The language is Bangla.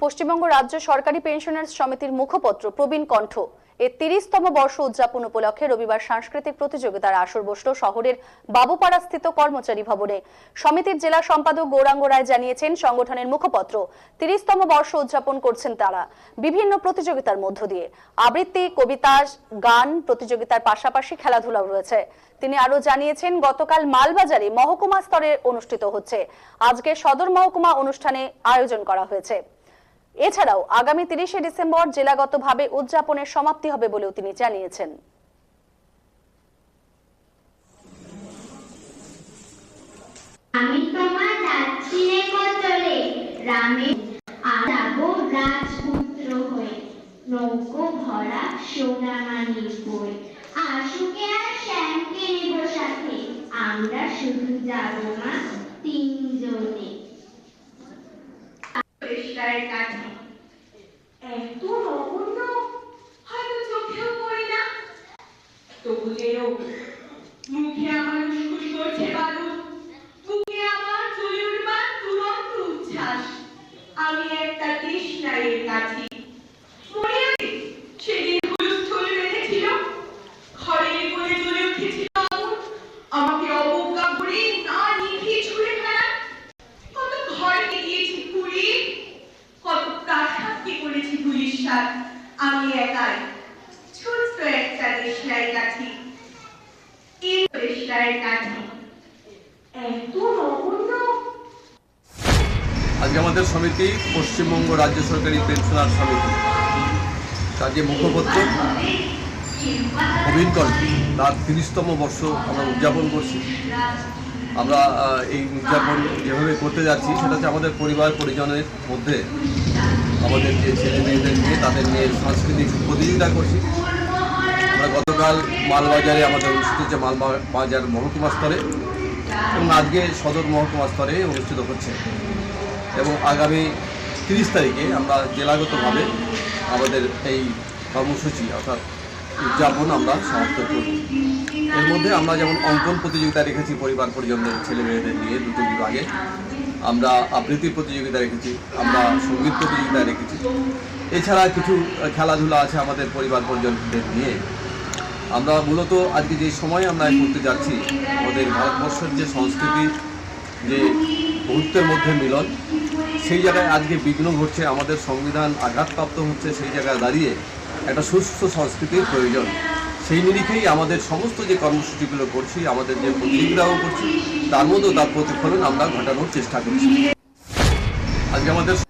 পশ্চিমবঙ্গ রাজ্য সরকারি পেনশনার্স সমিতির মুখপত্র প্রবীণ কণ্ঠ। এর তিরিশতম বর্ষ উদযাপন উপলক্ষে রবিবার সাংস্কৃতিক প্রতিযোগিতার আসর বসল শহরের বাবুপাড়া স্থিত কর্মচারী ভবনে। সমিতির জেলা সম্পাদক গৌরাঙ্গ রায় জানিয়েছেন, সংগঠনের মুখপত্র তিরিশতম বর্ষ উদযাপন করছেন তারা। বিভিন্ন প্রতিযোগিতার মধ্য দিয়ে। আবৃত্তি, কবিতা, গান প্রতিযোগিতার পাশাপাশি খেলাধুলাও রয়েছে। তিনি আরও জানিয়েছেন, গতকাল মালবাজারে মহকুমা স্তরে অনুষ্ঠিত হচ্ছে। আজকে সদর মহকুমা অনুষ্ঠানে আয়োজন করা হয়েছে। এছাড়াও আগামী তিরিশে ডিসেম্বর জেলাগতভাবে উদযাপনের সমাপ্তি হবে বলেও তিনি জানিয়েছেন। আমি তোমার রামে রাজপুত্র হয়ে। নৌকো ভরা বই। আশুকে আর শ্যামকে নেব সাথে আমরা শুধু যাব মা তিনজনে। পরিষ্কারের কাছে হয়তো চোখেও পড়ে না। তবু যেন মুখে আমার উসকুস করছে বালু, বুকে আমার চলে উঠবার তুরন্ত উচ্ছ্বাস। আমি একটা তৃষ্ণায়ের কাছে আমি একাই ছোট্ট একটা দেশলাই কাঠি এই দেশলাই কাঠি এত নগণ্য আজকে আমাদের সমিতি পশ্চিমবঙ্গ রাজ্য সরকারি পেনশনার সমিতি। তার যে মুখপত্র প্রবীণ তার তিরিশতম বর্ষ আমরা উদযাপন করছি। আমরা এই উদযাপন যেভাবে করতে যাচ্ছি, সেটা হচ্ছে আমাদের পরিবার পরিজনের মধ্যে আমাদের যে ছেলে মেয়েদের নিয়ে মেয়ের সাংস্কৃতিক প্রতিযোগিতা করছি, আমরা গতকাল মালবাজারে আমাদের অনুষ্ঠিত হচ্ছে মালবাজার মহকুমা স্তরে এবং আজকে সদর মহকুমা স্তরে অনুষ্ঠিত হচ্ছে। এবং আগামী তিরিশ তারিখে আমরা জেলাগতভাবে আমাদের এই কর্মসূচি অর্থাৎ উদযাপন আমরা সমাপ্ত করব এর মধ্যে আমরা যেমন অঙ্কন প্রতিযোগিতা রেখেছি পরিবার পরিজনদের ছেলে মেয়েদের নিয়ে দুটো বিভাগে, আমরা আবৃত্তি প্রতিযোগিতা রেখেছি, আমরা সংগীত প্রতিযোগিতা রেখেছি। এছাড়া কিছু খেলাধুলা আছে আমাদের পরিবার পরিজনদের নিয়ে। আমরা মূলত আজকে যে সময় আমরা করতে যাচ্ছি আমাদের ভারতবর্ষের যে সংস্কৃতি, যে মুহূর্তের মধ্যে মিলন, সেই জায়গায় আজকে বিঘ্ন ঘটছে, আমাদের সংবিধান আঘাতপ্রাপ্ত হচ্ছে, সেই জায়গায় দাঁড়িয়ে একটা সুস্থ সংস্কৃতির প্রয়োজন। সেই নিরিখেই আমাদের সমস্ত যে কর্মসূচিগুলো করছি, আমাদের যে প্রতিযোগিতাও করছি, তার মধ্যেও তার প্রতিফলন আমরা ঘটানোর চেষ্টা করছি। আজকে আমাদের